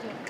있어요.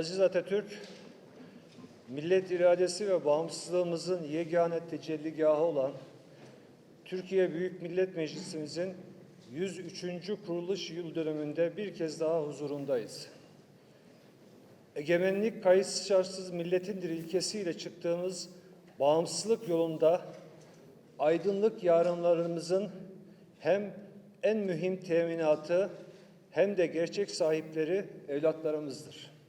Aziz Atatürk, millet iradesi ve bağımsızlığımızın yegane tecelligahı olan Türkiye Büyük Millet Meclisimizin 103. kuruluş yıl dönümünde bir kez daha huzurundayız. Egemenlik kayıtsız şartsız milletindir ilkesiyle çıktığımız bağımsızlık yolunda aydınlık yarınlarımızın hem en mühim teminatı hem de gerçek sahipleri evlatlarımızdır.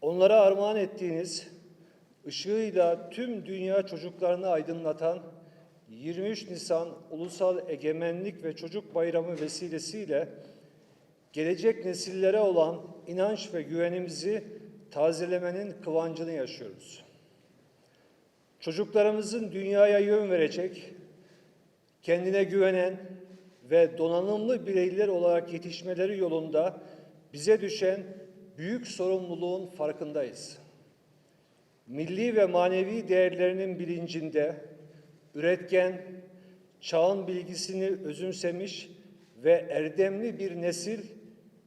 Onlara armağan ettiğiniz, ışığıyla tüm dünya çocuklarını aydınlatan 23 Nisan Ulusal Egemenlik ve Çocuk Bayramı vesilesiyle gelecek nesillere olan inanç ve güvenimizi tazelemenin kıvancını yaşıyoruz. Çocuklarımızın dünyaya yön verecek, kendine güvenen ve donanımlı bireyler olarak yetişmeleri yolunda bize düşen büyük sorumluluğun farkındayız. Milli ve manevi değerlerinin bilincinde üretken, çağın bilgisini özümsemiş ve erdemli bir nesil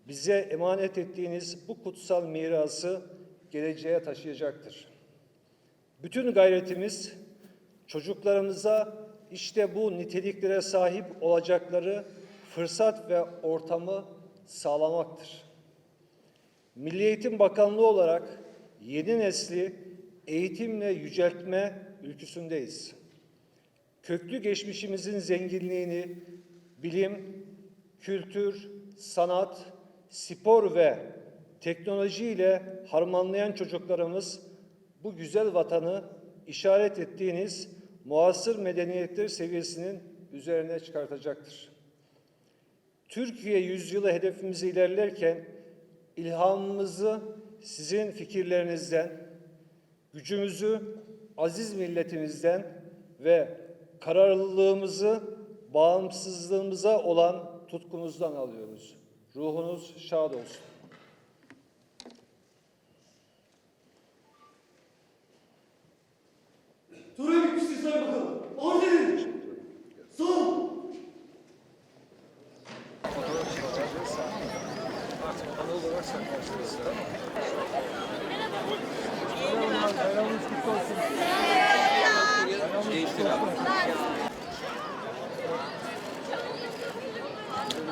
bize emanet ettiğiniz bu kutsal mirası geleceğe taşıyacaktır. Bütün gayretimiz çocuklarımıza işte bu niteliklere sahip olacakları fırsat ve ortamı sağlamaktır. Milli Eğitim Bakanlığı olarak yeni nesli eğitimle yüceltme ülküsündeyiz. Köklü geçmişimizin zenginliğini bilim, kültür, sanat, spor ve teknoloji ile harmanlayan çocuklarımız bu güzel vatanı işaret ettiğiniz muasır medeniyetler seviyesinin üzerine çıkartacaktır. Türkiye yüzyılı hedefimizi ilerlerken ilhamımızı sizin fikirlerinizden, gücümüzü aziz milletimizden ve kararlılığımızı bağımsızlığımıza olan tutkumuzdan alıyoruz. Ruhunuz şad olsun. Töre bitmiştir